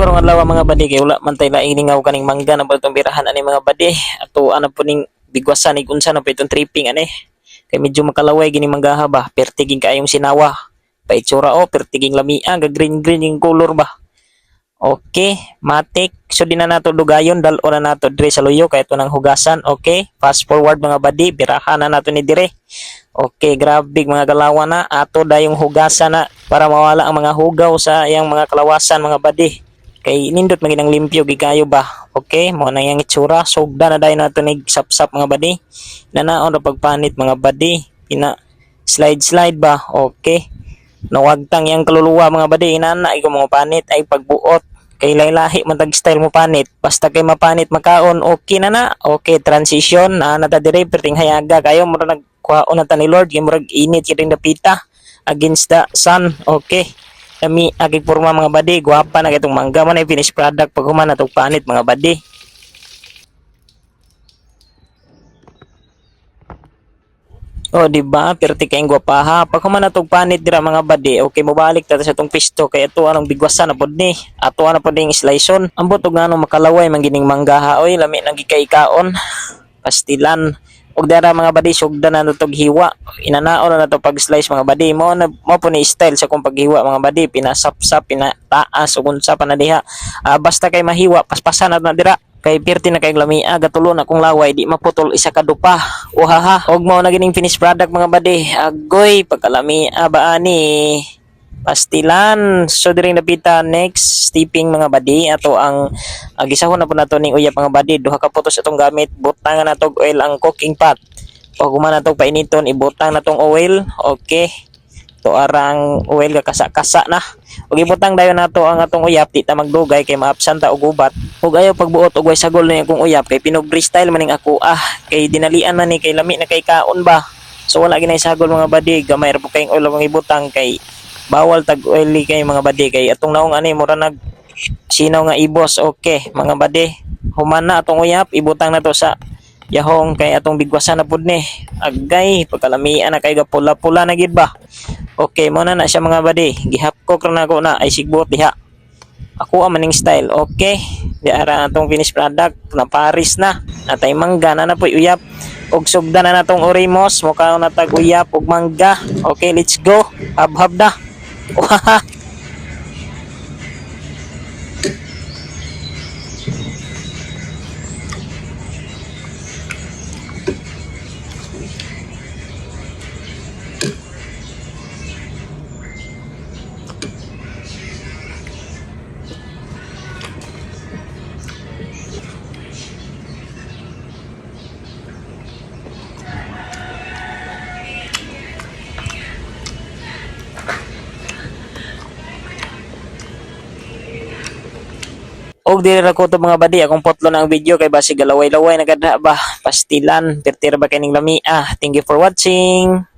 karong adlaw mga badi kay wala man tay laingaw kaning mangga na baltong birahan ani mga badi. Ato ana po ning bigwasan ni unsa na po itong tripping ani. Kay medyo makalaway gini manggaha ba. Pertiging kaayong sinawa. Paitsura o pertiging lamia ga green green yung color ba. Okay, matik. So di na nato dugayon dal na nato dire sa luyo kay ito nang hugasan. Okay, fast forward mga badi, birahan na nato ni dire. Okay, grabe mga galawa na. Ato dayong hugasan na para mawala ang mga hugaw sa iyang mga kalawasan mga badi. Kay nindot maging ang limpyo gigayo ba. Okay, mo na yang itsura. Sugda na dayon nato nig sapsap mga badi. Nanaon ra pagpanit mga badi. Pina slide slide ba. Okay. Nawagtang yang kaluluwa mga badi. Inana ay mga panit ay pagbuot kay laylahi man tag style mo panit basta kay mapanit makaon okay na na okay transition na nata dire perting hayaga kayo mo nagkuhaon na ta ni Lord kay murag init kiring dapita against the sun okay kami agig porma mga badi gwapa na kitong mangga man ay finished product pag human natog panit mga badi Oh, di ba? Perti kayong gwapaha. Pag human natog panit dira mga badi, okay mobalik ta sa tong pisto kay ato anong bigwasan na pod ni. Ato ana pod ning sliceon. Ambot og ngano makalaway man gining manggaha oy, lami nang gikaikaon. Pastilan. Og dara mga badi sugda na natog hiwa. Inanaon na nato pag slice mga badi. Mo na mo po ni style sa kung paghiwa mga badi, pinasapsap, pinataas ug unsa pa na diha. Ah, basta kay mahiwa, paspasan na dira kay pirti na kay lamia gatulo na kung laway di maputol isa ka dupa uhaha og mao na gining finished product mga badi agoy pagkalamia ba ani pastilan. So diring napita next steeping mga badi. Ato ang uh, gisahon na po nato ning uyap mga badi. Duha ka putos atong gamit. Butang na natog oil ang cooking pot. Pag human natong painiton ibutang natong oil. Okay. To arang oil ka kasa-kasa na. Ug ibutang dayon nato ang atong uyap di ta magdugay kay maapsan ta og ubat ug ayaw pagbuot og way sagol na akong uyap kay pinog freestyle maning ako. Ah kay dinalian man ni kay lami na kay kaon ba? So wala ginay sagol mga badi. Gamay ra po kayong oil ang ibutang kay bawal tag oily kay mga badi. Kay atong naong ani mura nag sinaw nga ibos okay mga badi. Human na atong uyap ibutang na to sa yahong kay atong bigwasan na pud ni. Agay pagkalamian na kay gapula-pula na gid ba? Okay mo na na siya mga badi. Gihapkok ra na ako na ay sigbot diha. Ako ang maning style. Okay di ara atong finished product. Na paris na. Natay mangga na na po uyap. Og sugda na natong orimos mukha na tag uyap og mangga. Okay let's go. Hab-hab na 哇。哈哈 Og dili ra ko to mga badi. Akong potlo na ang video kay basi galaway-laway. Na ba? Pastilan. Pertira ba kining lami? Ah thank you for watching